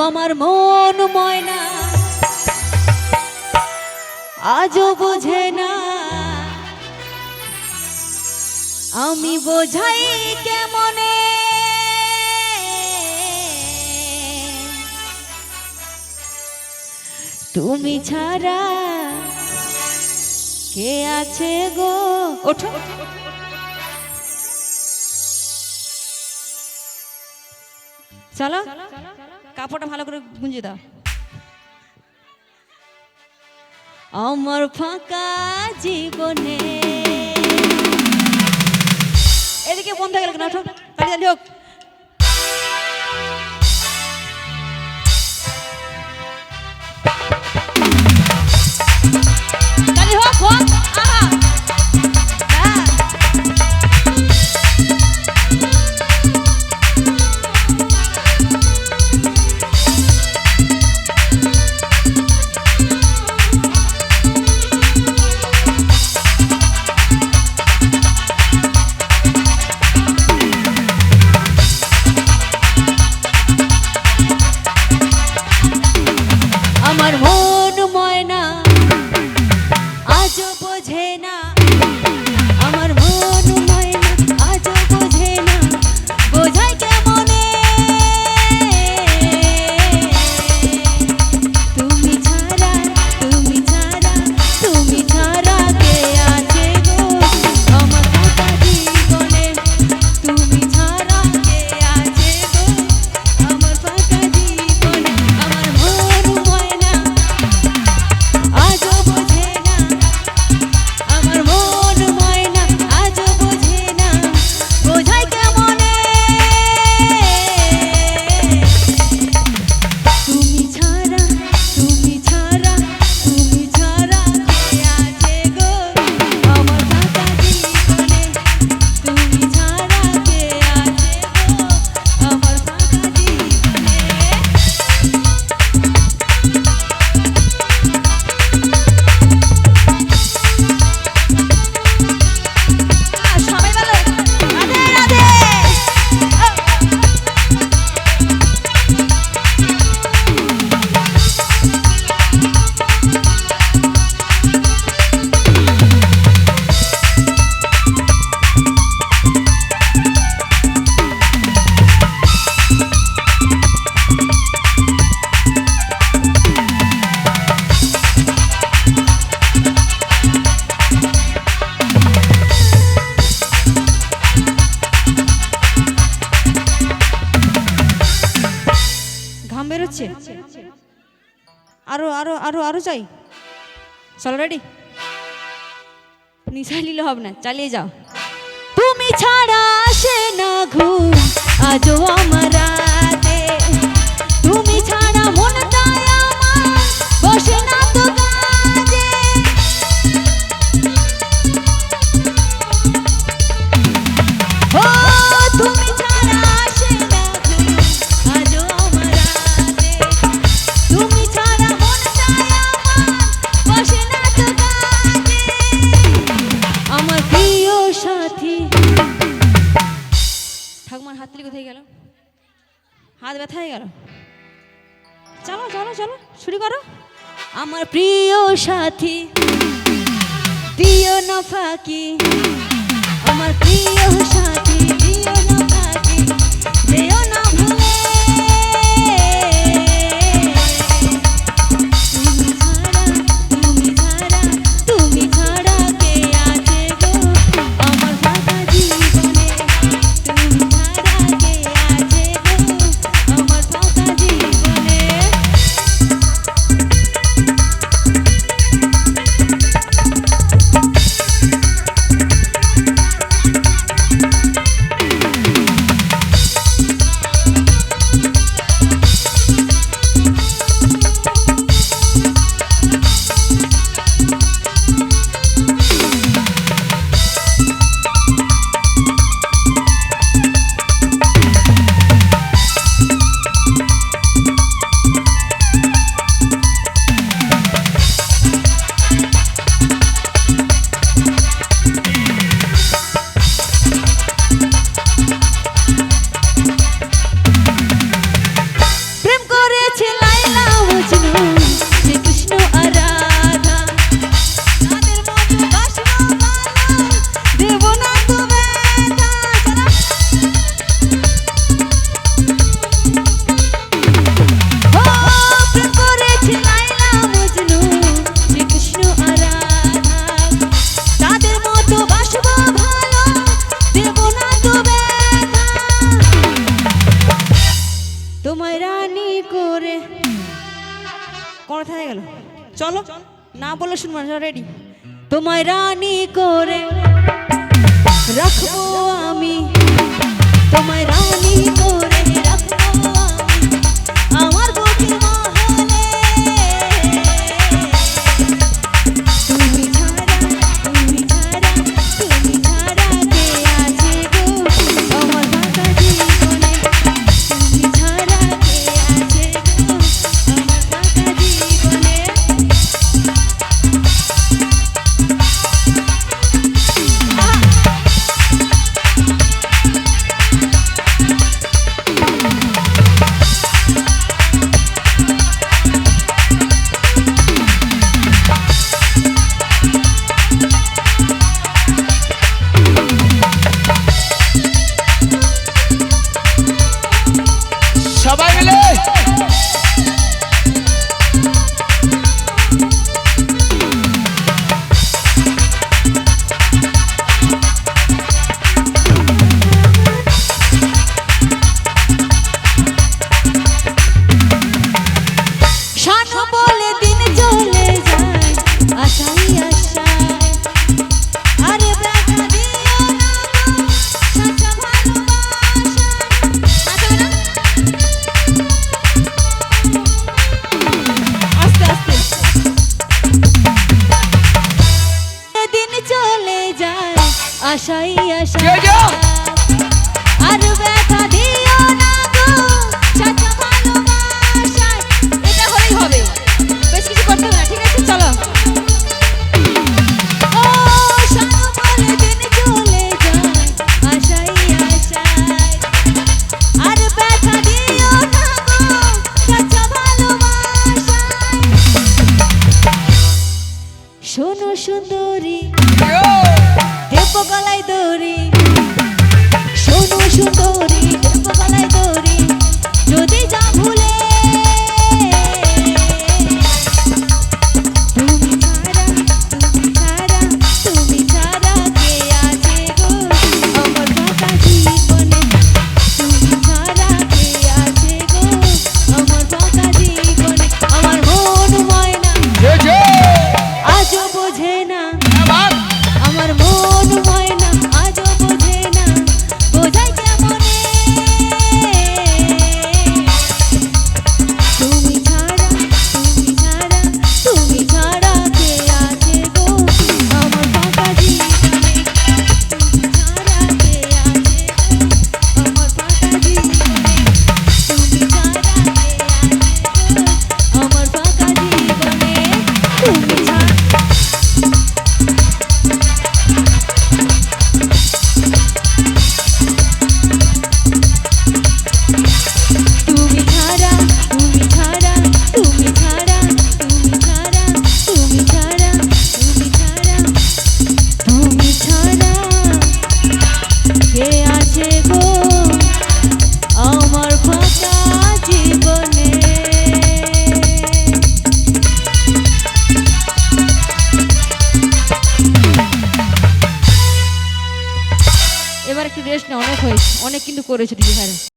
আমার মন ময়না। আজও বোঝে না। আমি বোঝাই কেমনে? তুমি ছাড়া কে আছে গো? ওঠো। চলো। কাপড়টা ভালো করে গুঁজে দাও। আমার ফাঁকা জীবনে। এদিকে বন্ধ হয়ে গেল না হোক আরও আরও আরও আরও চাই। চলো রেডি নিশা লীলা হবে না, চালিয়ে যাও। তুমি ছাড়া চলো চলো চলো শুরু করো। আমার প্রিয় সাথী প্রিয় না ফাঁকি। আমার প্রিয় সাথী। হয়রানি করে। কোন থাকে গেল? চলো, না বলে শুনব না রেডি তোমায় রানি করে রাখব আমি। তোমায় রানি করে করেছ দিদিভাইরা